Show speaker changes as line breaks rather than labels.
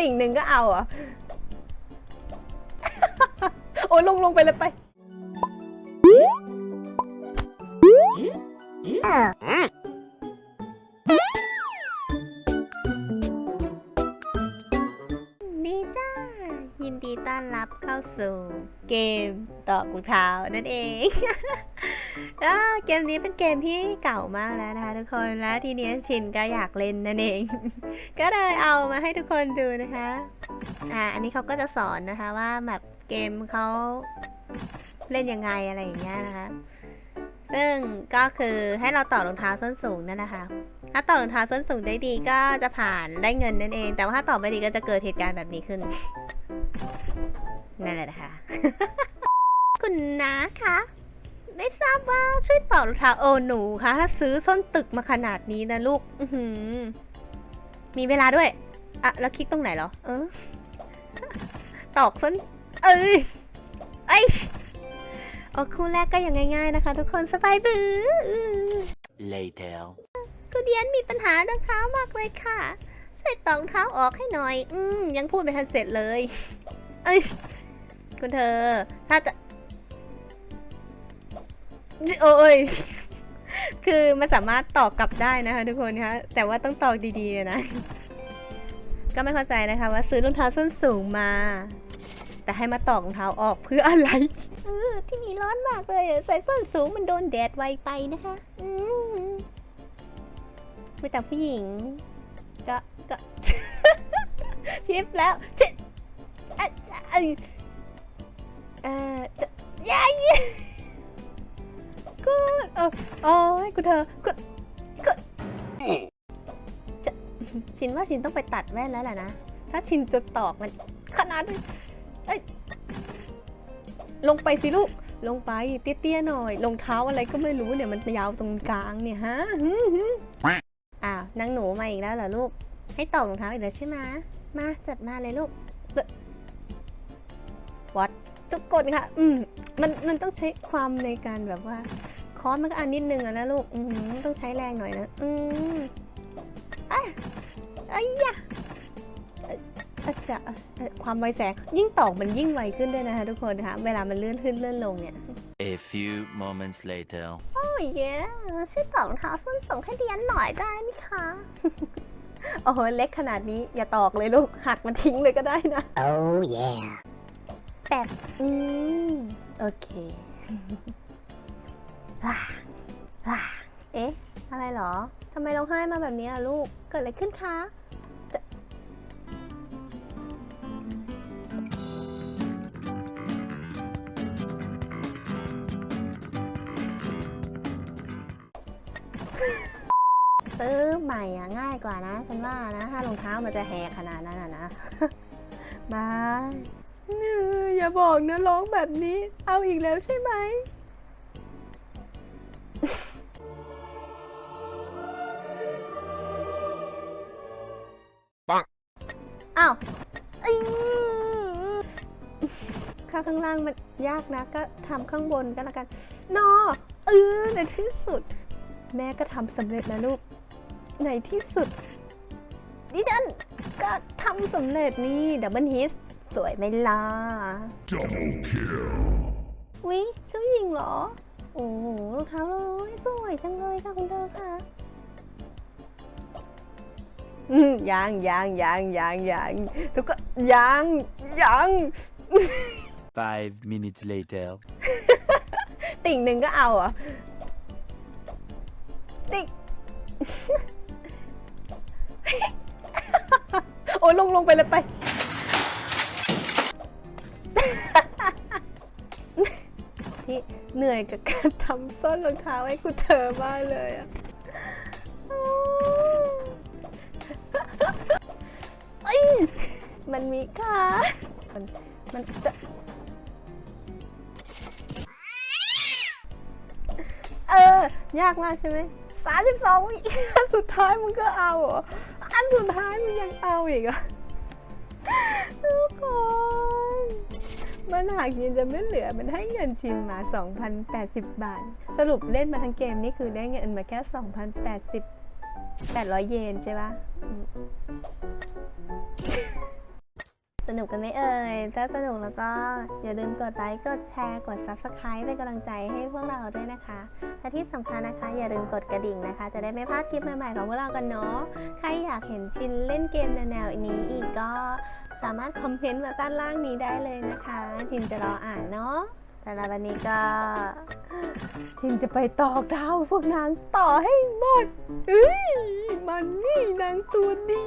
ติ่งหนึ่งก็เอาอะโอ้ยลงลงไปเลยไปนี่จ้า ยินดีต้อนรับเข้าสู่เกมตอกรองเท้านั่นเอง ก็เกมนี้เป็นเกมที่เก่ามากแล้วนะคะทุกคนและทีนี้ชินก็อยากเล่นนั่นเอง ก็เลยเอามาให้ทุกคนดูนะคะอ่าอันนี้เขาก็จะสอนนะคะว่าแบบเกมเขาเล่นยังไงอะไรอย่างเงี้ยนะคะ ซึ่งก็คือให้เราต่อรองเท้าส้นสูงนั่นแหละค่ะถ้าต่อรองเท้าส้นสูงได้ดีก็จะผ่านได้เงินนั่นเอง แต่ว่าถ้าต่อไม่ดีก็จะเกิดเหตุการณ์แบบนี้ขึ้นนั่นแหละนะคะ คุณน้าคะ ไม่ทราบว่าช่วยต่อรองเท้าโอหนูคะถ้าซื้อส้นตึกมาขนาดนี้นะลูก อื้อหือมีเวลาด้วยอะแล้วคลิกตรงไหนเหรอ เออ ตอกส้น เอ้ยไอยโอ้คู่แรกก็ยังง่าย ๆนะคะ ทุกคนสบายบือ
Later.
คุณเดียนมีปัญหาเรื่องเท้ามากเลยค่ะ ช่วยตองเท้าออกให้หน่อย อืมยังพูดไม่ทันเสร็จเลย เอ้ย คุณเธอ ถ้าจะ โอ้ยคือมันสามารถตอกกลับได้นะคะทุกคนคะแต่ว่าต้องตอกดีๆเลยนะ ก็ไม่เข้าใจนะคะว่าซื้อรองเท้าส้นสูงมา แต่ให้มาตอกรองเท้าออกเพื่ออะไรเออที่นี่ร้อนมากเลยใส่ส้นสูงมันโดนแดดไวไปนะคะอืมมีแต่ผู้หญิง ก็ก็ชิปแล้วชิปอะอะอ่อจะยัย โอ้ยกูเธอกูกูชินว่าชินต้องไปตัดแว่นแล้วแหละนะ ถ้าชินจะตอกมันขนาดนี้เอ้ยลงไปสิลูก ลงไปเตี้ยๆหน่อยรองเท้าอะไรก็ไม่รู้เนี่ยมันยาวตรงกลางเนี่ยฮะหืมหืมอ้าวนางหนูมาอีกแล้วเหรอลูก ให้ตอกรองเท้าอีกแล้วใช่ไหมมาจัดมาเลยลูกวัดทุกคนค่ะ อืมมันมันต้องใช้ความในการแบบว่า คอสมันก็อันนิดนึงอะนะลูกอืมต้องใช้แรงหน่อยนะ อืมอะไอ้ยะเอ่ออาจจะเอ่อความไวแสงยิ่งตอกมันยิ่งไวขึ้นด้วยนะคะทุกคนนะคะ เวลามันเลื่อนขึ้นเลื่อนลงเนี่ย
A few moments later.
โอ้ยเย้ช่วยตอกรองเท้าส้นสูงให้เดียนหน่อยได้ไหมคะ โอ้โห เล็กขนาดนี้อย่าตอกเลยลูก หักมันทิ้งเลยก็ได้นะ
Oh yeah.
แปดอืม โอเค ล่าล่าเอ๊ะ อะไรเหรอทำไมร้องไห้มาแบบนี้อะลูก เกิดอะไรขึ้นคะซื้อใหม่อะง่ายกว่านะ ฉันว่านะ ถ้ารองเท้ามันจะแหกขนาดนั้นอะนะบายเอออย่าบอกนะร้องแบบนี้ เอาอีกแล้วใช่ไหม
ปัง
อ้าวอื้อข้างข้างล่างมันยากนะก็ทำข้างบนก็แล้วกัน นอเออในที่สุด แม่ก็ทำสำเร็จแล้วลูกในที่สุด ดิฉันก็ทำสำเร็จนี่ดับเบิลฮิสสวยไหมล่ะ
Double kill.
วิเจ้าหญิงเหรอโอ้โหรองเท้าเลยสวยจังเลยค่ะคุณเธอค่ะอืมยังยังยังยังยังทุกคนยังยัง
Five minutes later.
ติ่งหนึ่งก็เอาเหรอะติ่งโอ้ยลงลงไปเลยไป เหนื่อยกับการทำส้นรองเท้าให้คุณเธอมากเลยอะมันมีค่ามันมันจะเออ ยากมากใช่ไหมสามสิบสองวิอันสุดท้ายมึงก็เอาเหรอ อันสุดท้ายมึงยังเอาอีกอะ มันหากเงินจะไม่เหลือ มันให้เงินชิมมา 2,080 บาท สรุปเล่นมาทั้งเกมนี่คือได้เงินมาแค่ 2,080 800 เยนใช่ปะ สนุกกันไหมเอ่ย ถ้าสนุกแล้วก็อย่าลืมกดไลค์ กดแชร์ กด Subscribe เป็นกำลังใจให้พวกเราด้วยนะคะ และที่สำคัญนะคะ อย่าลืมกดกระดิ่งนะคะ จะได้ไม่พลาดคลิปใหม่ๆของพวกเรากันเนาะ ใครอยากเห็นชินเล่นเกมแนวนี้อีกก็สามารถคอมเมนต์มาด้านล่างนี้ได้เลยนะคะ ชินจะรออ่านเนาะแต่ละวันนี้ก็ ชินจะไปตอกดาวพวกนางต่อให้หมดเฮ้ยมันนี่นางตัวดี